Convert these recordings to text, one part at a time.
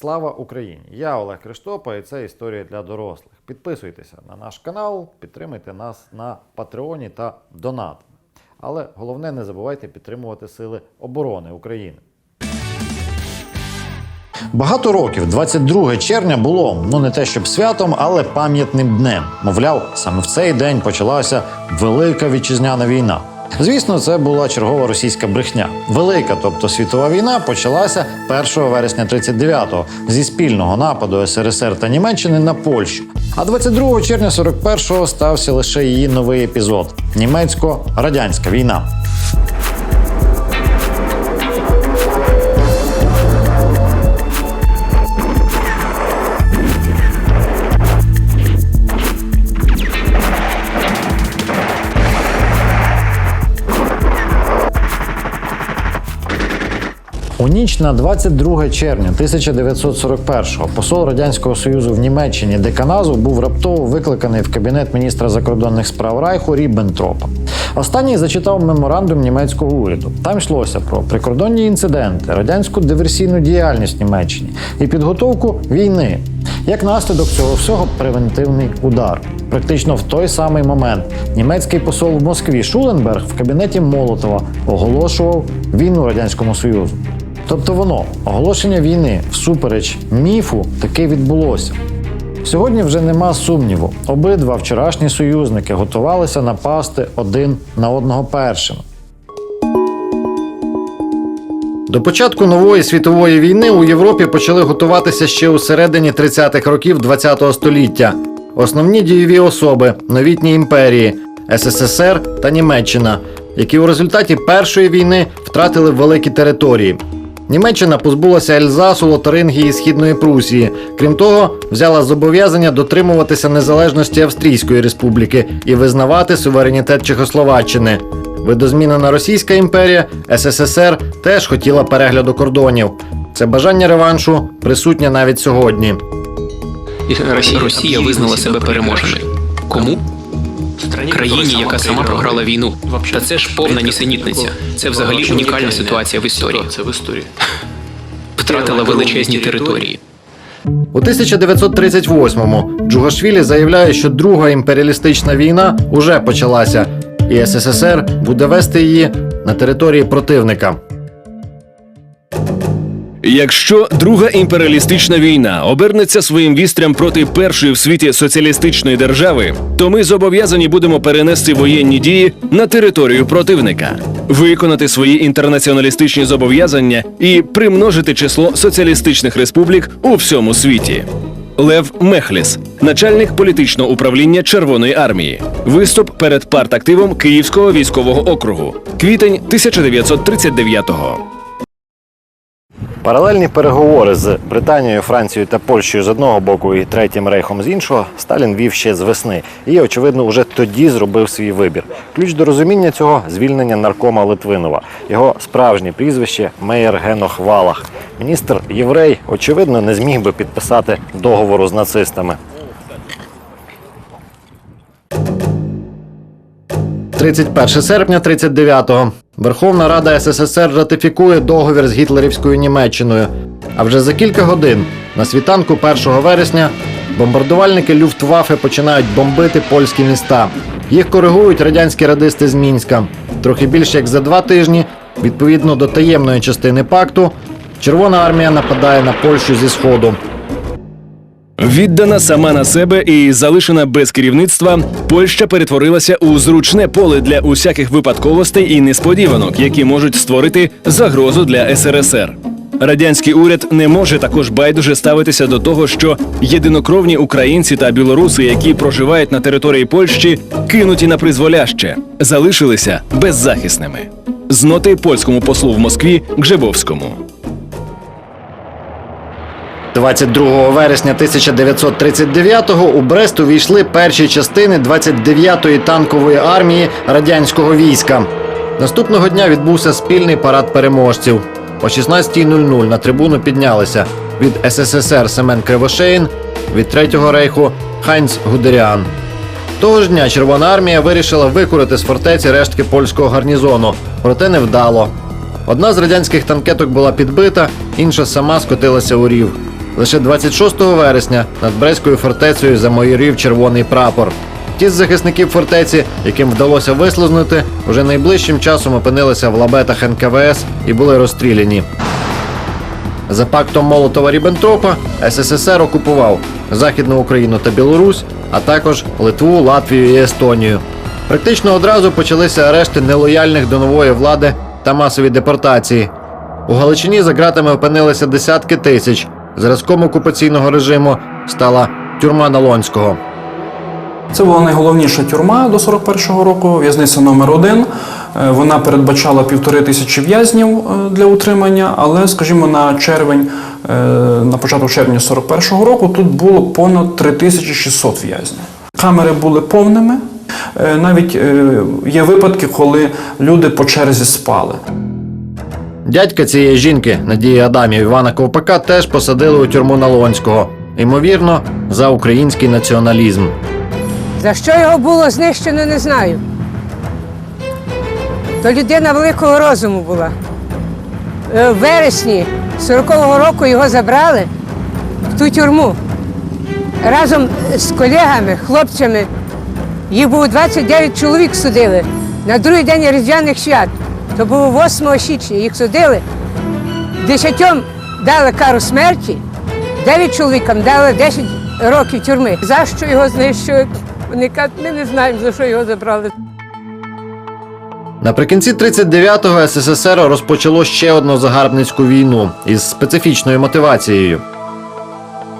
Слава Україні! Я Олег Криштопа і це історія для дорослих. Підписуйтеся на наш канал, підтримуйте нас на Патреоні та донатами. Але головне, не забувайте підтримувати Сили оборони України. Багато років, 22 червня, було ну не те щоб святом, але пам'ятним днем. Мовляв, саме в цей день почалася велика вітчизняна війна. Звісно, це була чергова російська брехня. Велика, тобто світова війна, почалася 1 вересня 39-го зі спільного нападу СРСР та Німеччини на Польщу. А 22 червня 41-го стався лише її новий епізод німецько-радянська війна. У ніч на 22 червня 1941-го посол радянського союзу в Німеччині Деканазу був раптово викликаний в кабінет міністра закордонних справ Райху Ріббентропа. Останній зачитав меморандум німецького уряду. Там йшлося про прикордонні інциденти, радянську диверсійну діяльність в Німеччині і підготовку війни. Як наслідок цього всього превентивний удар. Практично в той самий момент німецький посол в Москві Шуленберг в кабінеті Молотова оголошував війну радянському союзу. Тобто воно, оголошення війни всупереч міфу, таки відбулося. Сьогодні вже нема сумніву. Обидва вчорашні союзники готувалися напасти один на одного першими. До початку нової світової війни у Європі почали готуватися ще у середині 30-х років ХХ століття. Основні дієві особи новітні імперії СССР та Німеччина, які у результаті першої війни втратили великі території. Німеччина позбулася Ельзасу, Лотарингії і Східної Прусії. Крім того, взяла зобов'язання дотримуватися незалежності Австрійської республіки і визнавати суверенітет Чехословаччини. Видозмінена Російська імперія СССР теж хотіла перегляду кордонів. Це бажання реваншу присутнє навіть сьогодні. Росія, визнала себе переможеною. Кому? Країні, яка сама програла війну. Та це ж повна нісенітниця. Це взагалі унікальна ситуація в історії. Це в історії. Втратила величезні території. У 1938-му Джугашвілі заявляє, що друга імперіалістична війна уже почалася, і СССР буде вести її на території противника. Якщо друга імперіалістична війна обернеться своїм вістрям проти першої в світі соціалістичної держави, то ми зобов'язані будемо перенести воєнні дії на територію противника, виконати свої інтернаціоналістичні зобов'язання і примножити число соціалістичних республік у всьому світі. Лев Мехліс, начальник політичного управління Червоної армії, виступ перед партактивом Київського військового округу, квітень 1939-го. Паралельні переговори з Британією, Францією та Польщею з одного боку і третім рейхом з іншого Сталін вів ще з весни. І, очевидно, уже тоді зробив свій вибір. Ключ до розуміння цього звільнення наркома Литвинова. Його справжнє прізвище Мейер Генох Валах. Міністр єврей, очевидно, не зміг би підписати договору з нацистами. 31 серпня 39-го. Верховна Рада СССР ратифікує договір з гітлерівською Німеччиною. А вже за кілька годин, на світанку 1 вересня, бомбардувальники Люфтваффе починають бомбити польські міста. Їх коригують радянські радисти з Мінська. Трохи більше як за два тижні, відповідно до таємної частини пакту, Червона армія нападає на Польщу зі сходу. Віддана сама на себе і залишена без керівництва, Польща перетворилася у зручне поле для усяких випадковостей і несподіванок, які можуть створити загрозу для СРСР. Радянський уряд не може також байдуже ставитися до того, що єдинокровні українці та білоруси, які проживають на території Польщі, кинуті на призволяще, залишилися беззахисними. З ноти польському послу в Москві Гжебовському. 22 вересня 1939-го у Брест увійшли перші частини 29-ї танкової армії радянського війська. Наступного дня відбувся спільний парад переможців. О 16.00 на трибуну піднялися від СССР Семен Кривошеїн, від Третього рейху Хайнц Гудеріан. Того ж дня Червона армія вирішила викурити з фортеці рештки польського гарнізону, проте не вдало. Одна з радянських танкеток була підбита, інша сама скотилася у рів. Лише 26 вересня над Брестською фортецею замайорів червоний прапор. Ті з захисників фортеці, яким вдалося вислизнути, уже найближчим часом опинилися в лабетах НКВС і були розстріляні. За пактом Молотова Ріббентропа СССР окупував Західну Україну та Білорусь, а також Литву, Латвію і Естонію. Практично одразу почалися арешти нелояльних до нової влади та масові депортації. У Галичині за ґратами опинилися десятки тисяч. Зразком окупаційного режиму стала тюрма Налонського. Це була найголовніша тюрма до 41-го року, в'язниця номер 1 Вона передбачала півтори тисячі в'язнів е, для утримання, але, скажімо, на червень, е, на початок червня 41-го року тут було понад 3600 в'язнів. Камери були повними. Е, Навіть е, є випадки, коли люди по черзі спали. Дядька цієї жінки, Надії Адамів Івана Ковпака, теж посадили у тюрму Налонського. Ймовірно, за український націоналізм. За що його було знищено, не знаю. То людина великого розуму була. Е, В вересні 40-го року його забрали в ту тюрму. Разом з колегами, хлопцями. Їх було 29 чоловік судили на другий день Різдвяних свят. То було 8 січня. Їх судили. Десятьом дали кару смерті, 9 чоловікам дали 10 років тюрми. За що його знищили? Вони кажуть, ми не знаємо, за що його забрали. Наприкінці 39-го СССР розпочало ще одну загарбницьку війну із специфічною мотивацією.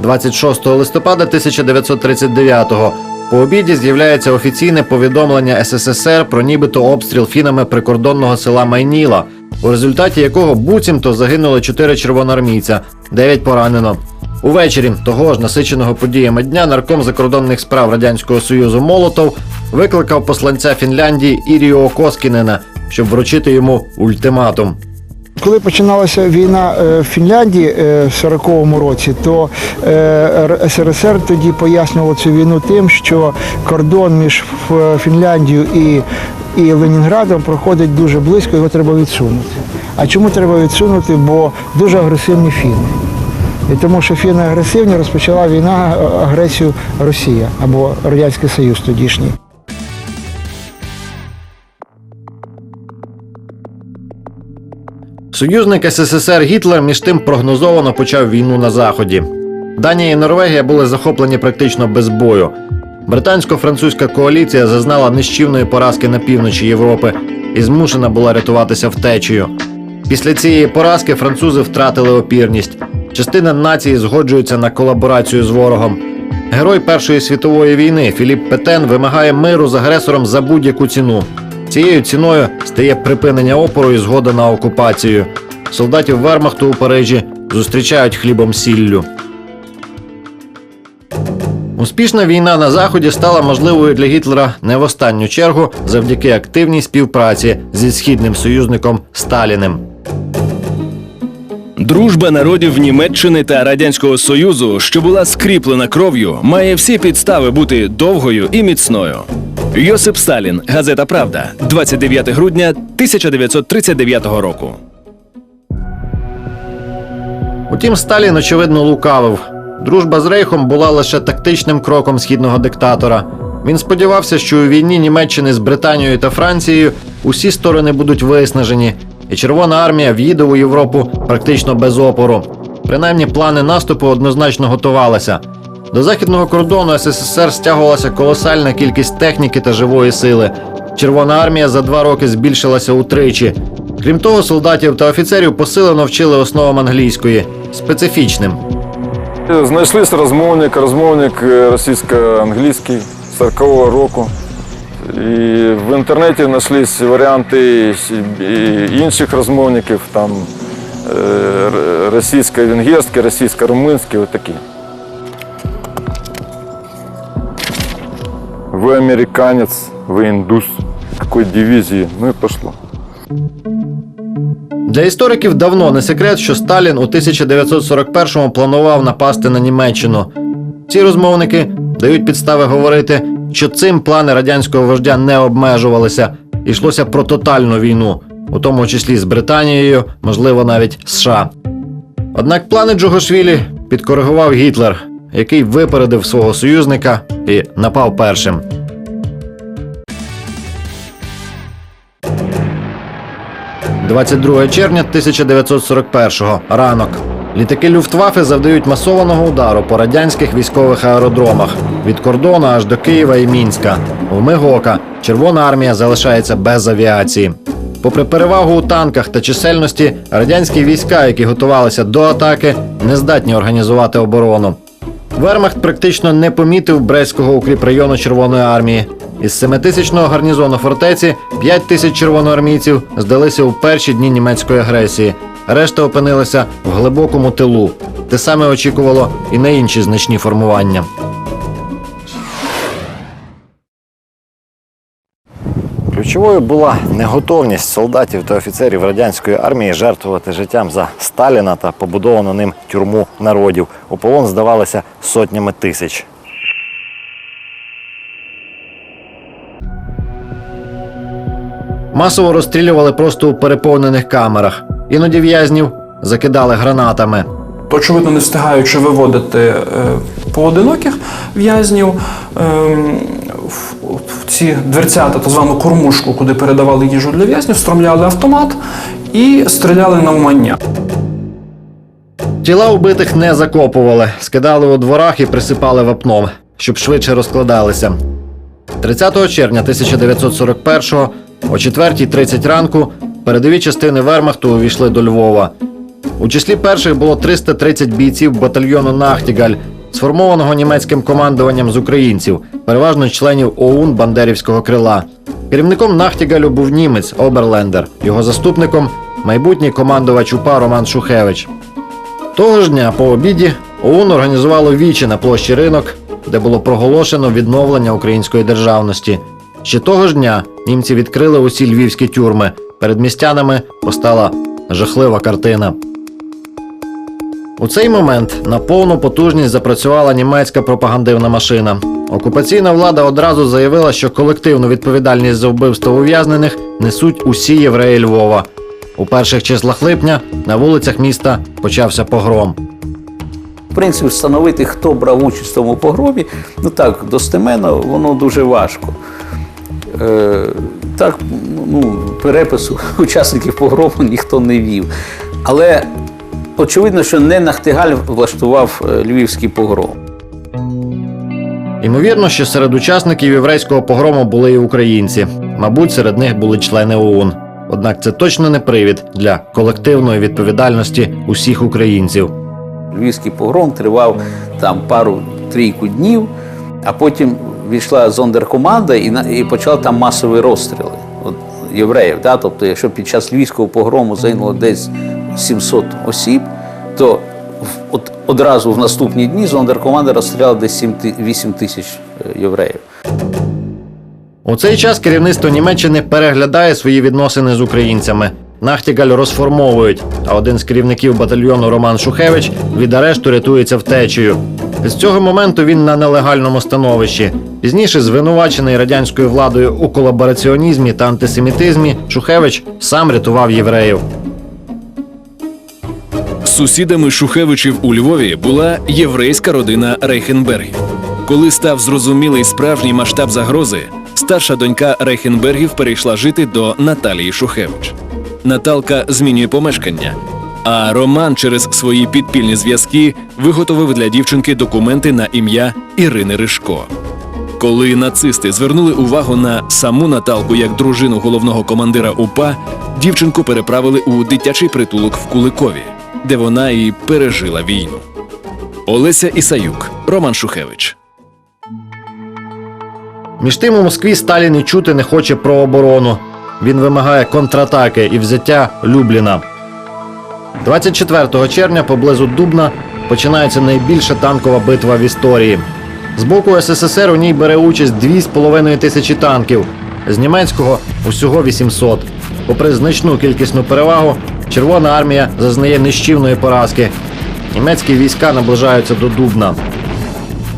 26 листопада 1939-го по обіді з'являється офіційне повідомлення СССР про нібито обстріл фінами прикордонного села Майніла, у результаті якого буцімто загинули 4 червоноармійця, 9 поранено. Увечері того ж насиченого подіями дня нарком закордонних справ Радянського Союзу Молотов викликав посланця Фінляндії Іріо Коскінена, щоб вручити йому ультиматум. Коли починалася війна е, в Фінляндії е, в 40-му році, то е, СРСР тоді пояснювало цю війну тим, що кордон між Фінляндією і, і Ленінградом проходить дуже близько, його треба відсунути. А чому треба відсунути? Бо дуже агресивні фіни. І тому, що фіни агресивні, розпочала війна агресію Росія або Радянський Союз тодішній. Союзник СССР Гітлер між тим прогнозовано почав війну на заході. Данія і Норвегія були захоплені практично без бою. Британсько-французька коаліція зазнала нищівної поразки на півночі Європи і змушена була рятуватися втечею. Після цієї поразки французи втратили опірність. Частина нації згоджується на колаборацію з ворогом. Герой Першої світової війни Філіп Петен вимагає миру з агресором за будь-яку ціну. Цією ціною стає припинення опору і згода на окупацію. Солдатів Вермахту у Парижі зустрічають хлібом сіллю. Успішна війна на заході стала можливою для Гітлера не в останню чергу завдяки активній співпраці зі східним союзником Сталіним. Дружба народів Німеччини та Радянського Союзу, що була скріплена кров'ю, має всі підстави бути довгою і міцною. Йосип Сталін, газета Правда, 29 грудня 1939 року. Утім, Сталін, очевидно, лукавив. Дружба з Рейхом була лише тактичним кроком східного диктатора. Він сподівався, що у війні Німеччини з Британією та Францією усі сторони будуть виснажені, і Червона армія в'їде у Європу практично без опору. Принаймні, плани наступу однозначно готувалися. До західного кордону СССР стягувалася колосальна кількість техніки та живої сили. Червона армія за два роки збільшилася утричі. Крім того, солдатів та офіцерів посилено вчили основам англійської специфічним. Знайшлися розмовник, розмовник е, російсько-англійський 40-го року. І в інтернеті знайшлись варіанти інших розмовників, там е, російсько-венгерські, російсько-румунські, отакі. Вы американец, вы индус, какой дивизии, ну и пошло. Для істориків давно не секрет, що Сталін у 1941-му планував напасти на Німеччину. Ці розмовники дають підстави говорити, що цим плани радянського вождя не обмежувалися. Йшлося про тотальну війну, у тому числі з Британією, можливо, навіть США. Однак плани Джугашвілі підкоригував Гітлер, який випередив свого союзника і напав першим. «22 червня 1941-го. Ранок. Літаки Люфтваффе завдають масованого удару по радянських військових аеродромах від кордону аж до Києва і Мінська. В Мигока Червона армія залишається без авіації. Попри перевагу у танках та чисельності, радянські війська, які готувалися до атаки, не здатні організувати оборону. Вермахт практично не помітив Брестського укріпрайону Червоної армії. Із семитисячного гарнізону фортеці 5 тисяч червоноармійців здалися у перші дні німецької агресії. Решта опинилися в глибокому тилу. Те саме очікувало і на інші значні формування. Ключовою була неготовність солдатів та офіцерів радянської армії жертвувати життям за Сталіна та побудовану ним тюрму народів. У полон здавалися сотнями тисяч. Масово розстрілювали просто у переповнених камерах. Іноді в'язнів закидали гранатами. Очевидно, не встигаючи виводити е, поодиноких в'язнів ем, в, ці дверцята, так звану кормушку, куди передавали їжу для в'язнів, стромляли автомат і стріляли навмання. Тіла убитих не закопували, скидали у дворах і присипали вапном, щоб швидше розкладалися. 30 червня 1941-го о 4.30 ранку передові частини Вермахту увійшли до Львова. У числі перших було 330 бійців батальйону Нахтігаль, сформованого німецьким командуванням з українців, переважно членів ОУН Бандерівського крила. Керівником Нахтігалю був німець Оберлендер, його заступником майбутній командувач УПА Роман Шухевич. Того ж дня по обіді ОУН організувало вічі на площі ринок, де було проголошено відновлення української державності. Ще того ж дня німці відкрили усі львівські тюрми. Перед містянами постала жахлива картина. У цей момент на повну потужність запрацювала німецька пропагандивна машина. Окупаційна влада одразу заявила, що колективну відповідальність за вбивство ув'язнених несуть усі євреї Львова. У перших числах липня на вулицях міста почався погром. В принципі, встановити, хто брав участь в тому погромі, ну так, достеменно, воно дуже важко. Е, так, ну, перепису учасників погрому ніхто не вів. Але очевидно, що не Нахтигаль влаштував е, львівський погром. Ймовірно, що серед учасників єврейського погрому були і українці. Мабуть, серед них були члени ОУН. Однак це точно не привід для колективної відповідальності усіх українців. Львівський погром тривав там пару-трійку днів, а потім війшла зондеркоманда і, і почала там масові розстріли от, євреїв. Да? Тобто, якщо під час львівського погрому загинуло десь 700 осіб, то одразу в наступні дні зондеркоманда розстріляла десь 7 8 тисяч е, євреїв. У цей час керівництво Німеччини переглядає свої відносини з українцями. Нахтігаль розформовують, а один з керівників батальйону Роман Шухевич від арешту рятується втечею. З цього моменту він на нелегальному становищі. Пізніше, звинувачений радянською владою у колабораціонізмі та антисемітизмі, Шухевич сам рятував євреїв. Сусідами Шухевичів у Львові була єврейська родина Рейхенбергів. Коли став зрозумілий справжній масштаб загрози, старша донька Рейхенбергів перейшла жити до Наталії Шухевич. Наталка змінює помешкання. А Роман через свої підпільні зв'язки виготовив для дівчинки документи на ім'я Ірини Ришко. Коли нацисти звернули увагу на саму Наталку як дружину головного командира УПА, дівчинку переправили у дитячий притулок в Куликові, де вона і пережила війну. Олеся Ісаюк, Роман Шухевич. Між тим у Москві Сталін і чути не хоче про оборону. Він вимагає контратаки і взяття Любліна. 24 червня поблизу Дубна починається найбільша танкова битва в історії. З боку СССР у ній бере участь 2,5 тисячі танків, з німецького усього 800. Попри значну кількісну перевагу, Червона армія зазнає нищівної поразки. Німецькі війська наближаються до Дубна.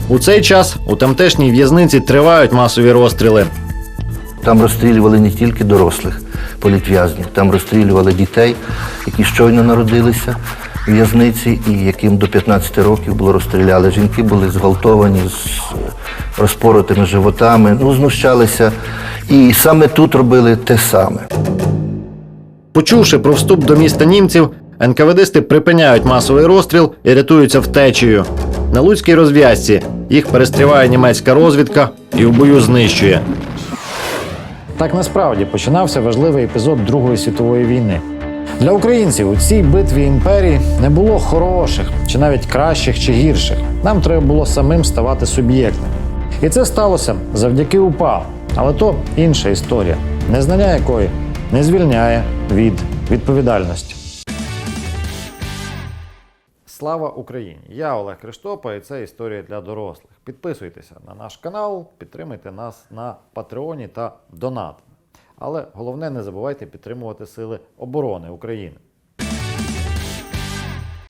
У цей час у тамтешній в'язниці тривають масові розстріли. Там розстрілювали не тільки дорослих політв'язнів, там розстрілювали дітей, які щойно народилися. в'язниці і яким до 15 років було розстріляли. Жінки були зґвалтовані з розпоротими животами, ну, знущалися. І саме тут робили те саме. Почувши про вступ до міста німців, НКВДисти припиняють масовий розстріл і рятуються втечею. На Луцькій розв'язці їх перестріває німецька розвідка і в бою знищує. Так насправді починався важливий епізод Другої світової війни. Для українців у цій битві імперії не було хороших, чи навіть кращих чи гірших. Нам треба було самим ставати суб'єктним. І це сталося завдяки УПА. Але то інша історія, незнання якої не звільняє від відповідальності. Слава Україні! Я Олег Криштопа, і це історія для дорослих. Підписуйтеся на наш канал, підтримуйте нас на Патреоні та Донат. Але головне, не забувайте підтримувати Сили оборони України.